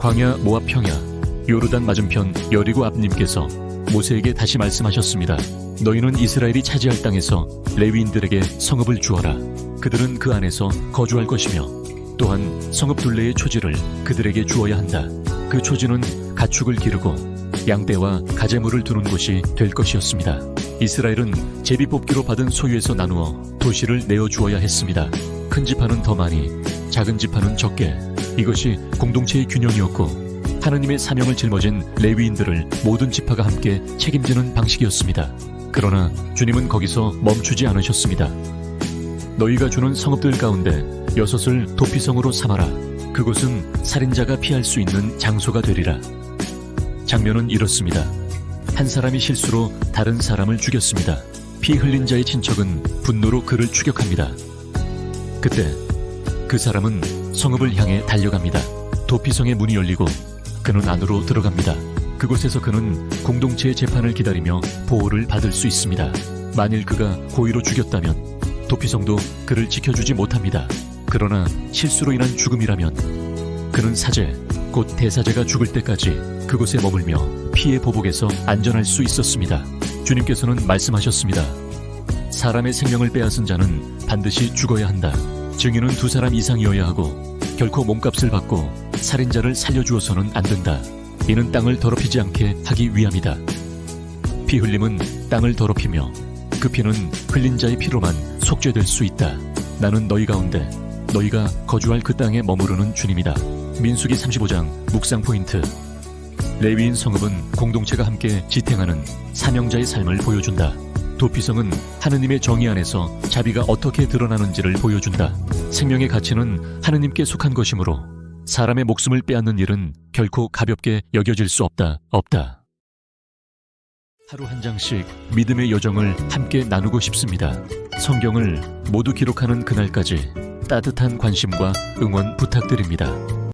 광야 모압 평야 요르단 맞은편 여리고 앞님께서 모세에게 다시 말씀하셨습니다. 너희는 이스라엘이 차지할 땅에서 레위인들에게 성읍을 주어라. 그들은 그 안에서 거주할 것이며 또한 성읍 둘레의 초지를 그들에게 주어야 한다. 그 초지는 가축을 기르고 양떼와 가재물을 두는 곳이 될 것이었습니다. 이스라엘은 제비 뽑기로 받은 소유에서 나누어 도시를 내어 주어야 했습니다. 큰 지파는 더 많이, 작은 지파는 적게. 이것이 공동체의 균형이었고 하나님의 사명을 짊어진 레위인들을 모든 지파가 함께 책임지는 방식이었습니다. 그러나 주님은 거기서 멈추지 않으셨습니다. 너희가 주는 성읍들 가운데 여섯을 도피성으로 삼아라. 그곳은 살인자가 피할 수 있는 장소가 되리라. 장면은 이렇습니다. 한 사람이 실수로 다른 사람을 죽였습니다. 피 흘린 자의 친척은 분노로 그를 추격합니다. 그때 그 사람은 성읍을 향해 달려갑니다. 도피성의 문이 열리고 그는 안으로 들어갑니다. 그곳에서 그는 공동체의 재판을 기다리며 보호를 받을 수 있습니다. 만일 그가 고의로 죽였다면 도피성도 그를 지켜주지 못합니다. 그러나 실수로 인한 죽음이라면 그는 사제, 곧 대사제가 죽을 때까지 그곳에 머물며 피해 보복에서 안전할 수 있었습니다. 주님께서는 말씀하셨습니다. 사람의 생명을 빼앗은 자는 반드시 죽어야 한다. 증인은 두 사람 이상이어야 하고 결코 몸값을 받고 살인자를 살려주어서는 안 된다. 이는 땅을 더럽히지 않게 하기 위함이다. 피 흘림은 땅을 더럽히며 그 피는 흘린 자의 피로만 속죄될 수 있다. 나는 너희 가운데 너희가 거주할 그 땅에 머무르는 주님이다. 민수기 35장 묵상 포인트. 레위인 성읍은 공동체가 함께 지탱하는 사명자의 삶을 보여준다. 도피성은 하느님의 정의 안에서 자비가 어떻게 드러나는지를 보여준다. 생명의 가치는 하느님께 속한 것이므로 사람의 목숨을 빼앗는 일은 결코 가볍게 여겨질 수 없다. 없다. 하루 한 장씩 믿음의 여정을 함께 나누고 싶습니다. 성경을 모두 기록하는 그날까지 따뜻한 관심과 응원 부탁드립니다.